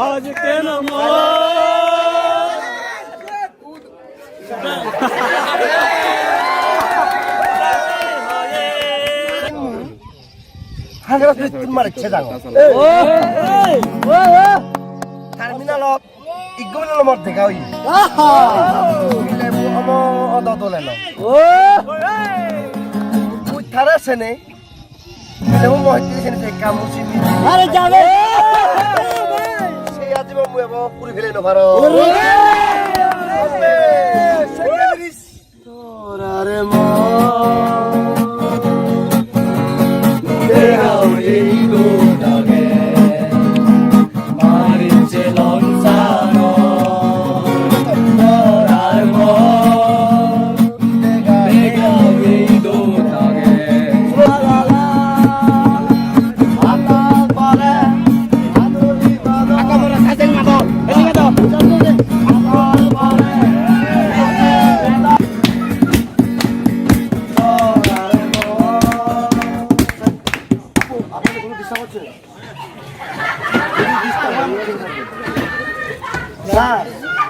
আজ কেন মন টার্মিনালত ইগোল মত দেখা হই অদ দলে ন। মুই সেনে মিলে মু সেনে তে আরে যাবে আজি মু এব পুরি ফেলে নভার তোরারে মন।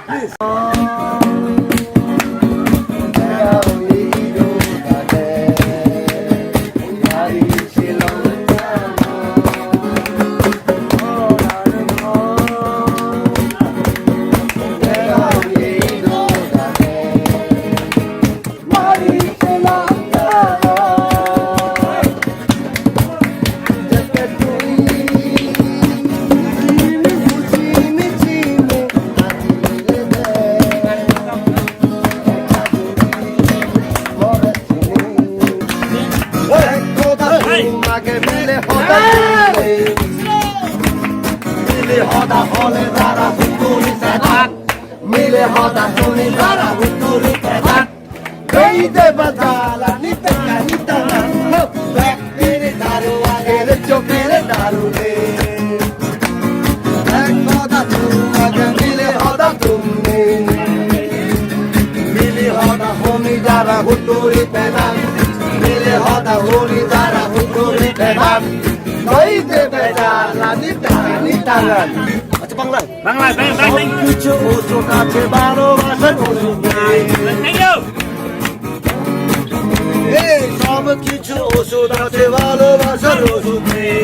মিলে হরি যারা হুতুরি পেদান এই দেবে জালা নিতে কানিতা না আচ্ছা বাংলা বাংলায় ব্যাং ব্যাং কিছু ওষুধ আছে ভালোবাসার ওষুধ নেই সব কিছু ওষুধ আছে ভালোবাসার ওষুধ নেই।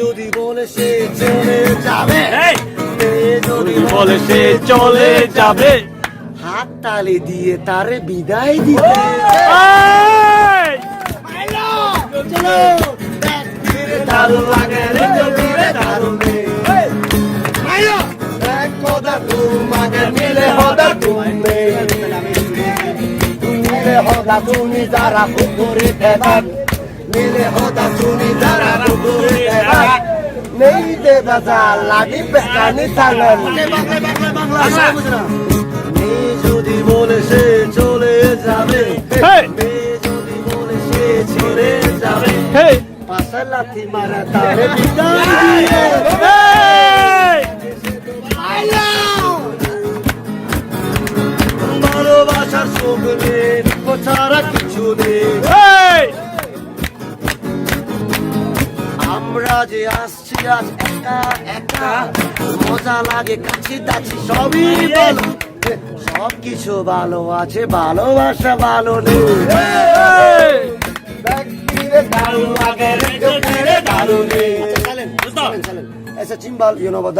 যদি বলে সে চলে যাবে যদি বলে সে চলে যাবে। হাত তালি দিয়ে তারে বিদায় দিতে। চলো। দারুণ লাগে রে চলিরে দারুণ রে। এক তোমাকে মিলে হদা তুমি মিলে হদা তুমি যারা পুকুরে দেবান। মিলে হদা তুমি যারা পুকুরে দেবান। নেই দেবা যা লাগি বেকানি যদি বলে সে চলে যাবে। মেয়ে যদি বলে সে চলে যাবে। পাশে লাথি মারা তারে বিদায় দিয়ে। ভালোবাসার সুখ নেই ছাড়া কিছু নেই। আমরা যে আসছি আজ একা একা মজা লাগে কাছে দাছি সবই ভালো সব কিছু ভালো আছে ভালোবাসা ভালো নেই। চিম্বাল ইউনোবাদ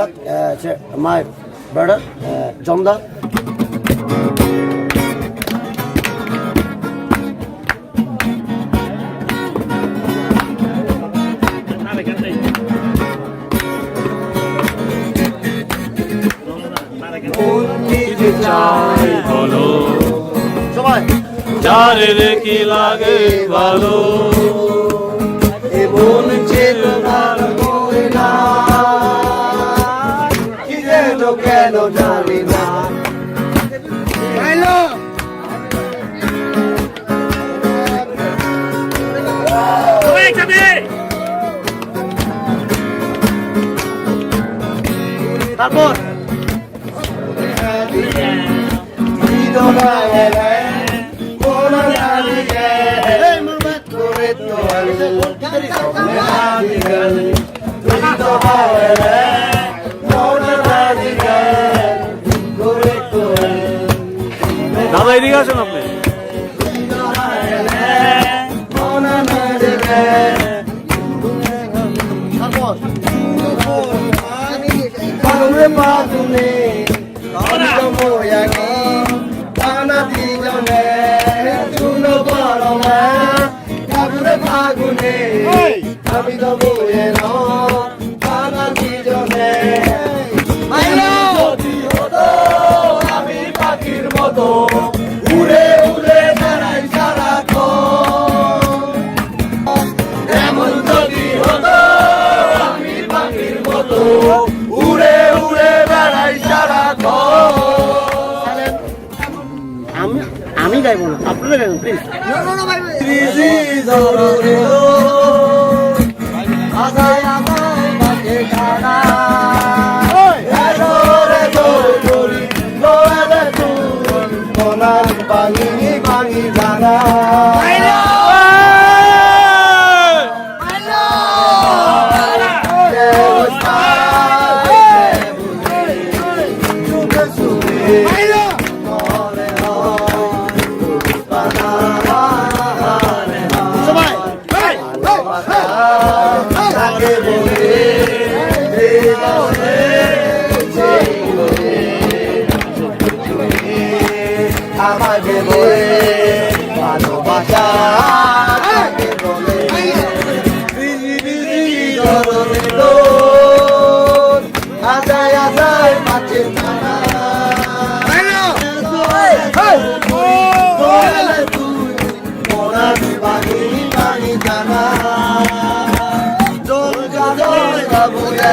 মাই ব্রাডার জমদার। চাই বলো। সবাই। যারে কি লাগে ভালো। এমন তোমার না কেন না। তারপর? দাদা এদিকে আসুন আপনি। মনে পাগুনে আমি তো বয়ে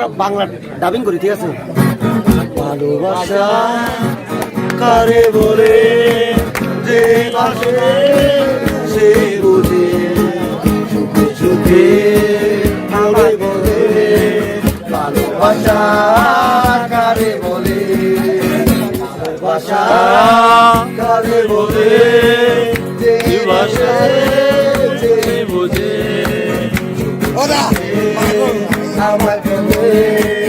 আমরা বাংলা ডাবিং করি ঠিক আছে? ভালোবাসা কারে বলে যে সে বুঝে সুখে সুখে আমায় বলে। ভালোবাসা কারে বলে ভালোবাসা কারে বলে যে বাসে যে বুঝে। বলে ভালোবাসা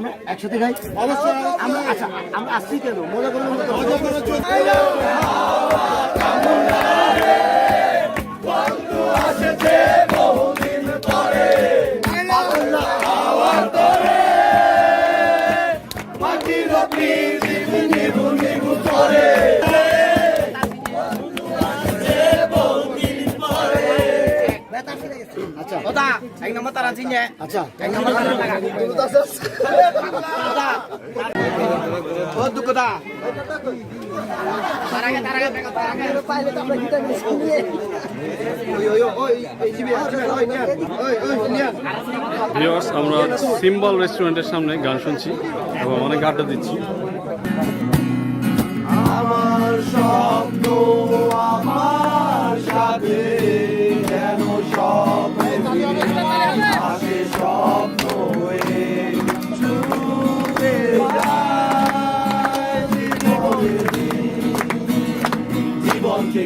আমরা একসাথে খাই অবশ্যই আমরা আচ্ছা আমরা আসছি কেন? মজা করব মজা করার আচ্ছা. Oh, tarangnya, mereka tarangnya. Viewers আমরা সিম্বল রেস্টুরেন্টের সামনে গান শুনছি এবং অনেক আড্ডা দিচ্ছি আমার স্বপ্ন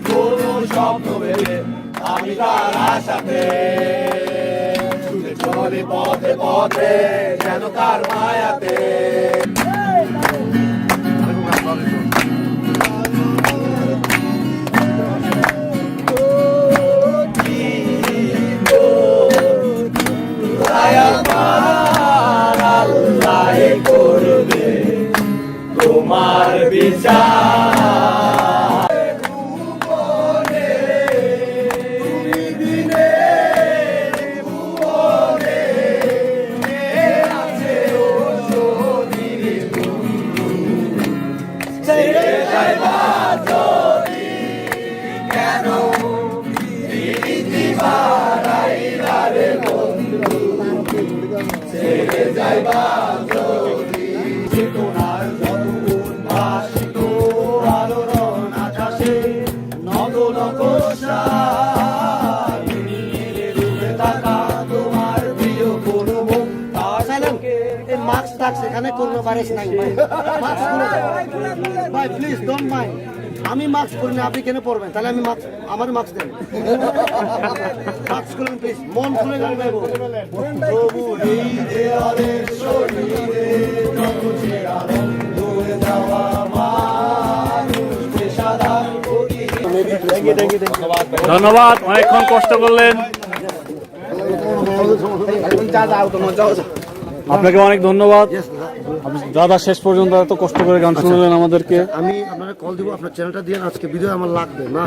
কোনো স্বপ্ন ভেবে আমি তার আশাতে। ছুটে চলে পথে পথে, যেন তার মায়াতে। করবে তোমার বিচার করোনা ভাইরাস নাই ভাই। প্লিজ ডোন্ট মাইন্ড আমি মাস্ক পরি না আপনি কেন পরবেন? তাহলে আমি মাস্ক আমার মাস্ক দেন। মাস্ক খুলেন প্লিজ মন খুলে গান গাইবো প্রভু এই দেয়ালের শরীরে যত চেরা রয়ে যাওয়া মানুষ পেশাদার প্রতি ধন্যবাদ অনেকক্ষণ কষ্ট করলেন। আপনাকে অনেক ধন্যবাদ। দাদা। শেষ পর্যন্ত এত কষ্ট করে গান শুনলেন আমাদেরকে। আমি আপনারা কল দিব আপনার চ্যানেলটা দিয়ে আজকে ভিডিও আমার লাগবে না?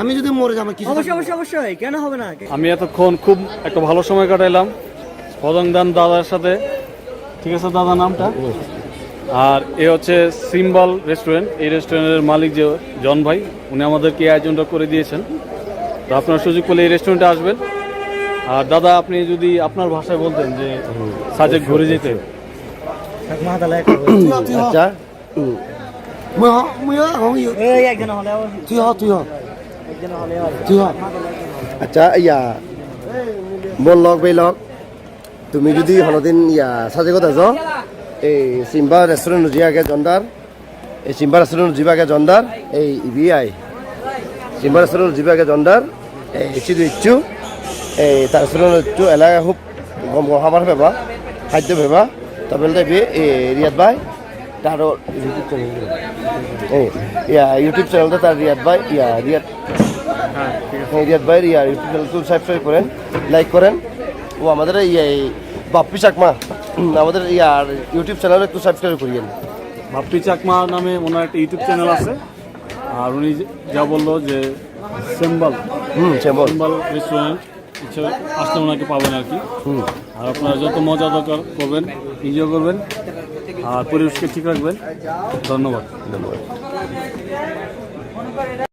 আমি যদি মরে যাই আমার কিছু অবশ্যই অবশ্যই অবশ্যই কেন হবে না? আমি এতক্ষণ খুব একটা ভালো সময় কাটাইলাম। পদংদান দাদার সাথে। ঠিক আছে দাদা নামটা? আর এ হচ্ছে সিম্বল রেস্টুরেন্ট এই রেস্টুরেন্টের মালিক যে জন ভাই উনি আমাদেরকে এই আয়োজনটা করে দিয়েছেন। তো আপনার সুযোগ পেলে এই রেস্টুরেন্টে আসবেন। আর দাদা আপনি যদি আপনার ভাষায় বলতেন যে সাজেক ঘুরে যেতে। আচ্ছা। হ আচ্ছা। ইয়া বল লগ বে লগ। তুমি যদি হলদিন ইয়া সাজে কথা যাও এই সিম্বা রেস্টুরেন্ট জিয়াকে জন্দার এই সিম্বা রেস্টুরেন্ট জিবাকে জন্দার এই ইবিআই সিম্বা রেস্টুরেন্ট জিবাকে জন্দার এই চিদু ইচ্ছু। এই তার রেস্টুরেন্ট এলাকা খুব গম খাবার ভেবা খাদ্য ভেবা তবে দেবি রিয়াদ ভাই তারও ইউটিউব চ্যানেল ইয়া ইউটিউব চ্যানেলটা তার রিয়াদ ভাই ইয়া রিয়াদ হ্যাঁ, রিয়াদ ভাই ইয়া ইউটিউব চ্যানেলকে সাবস্ক্রাইব করেন লাইক করেন ও আমাদের ইয়া এই বাপ্পি চাকমা আমাদের ইয়ার ইউটিউব চ্যানেলে একটু সাবস্ক্রাইব করিয়েন। বাপ্পি চাকমা নামে ওনার একটা ইউটিউব চ্যানেল আছে। আর উনি যা বলল যে সিম্বল। হুম সিম্বল। রেস্টুরেন্ট ইচ্ছে আসলে ওনাকে পাবেন আর কি। আর আপনারা যত মজা দরকার করবেন এনজয় করবেন আর পরিবেশকে ঠিক রাখবেন। ধন্যবাদ। ধন্যবাদ।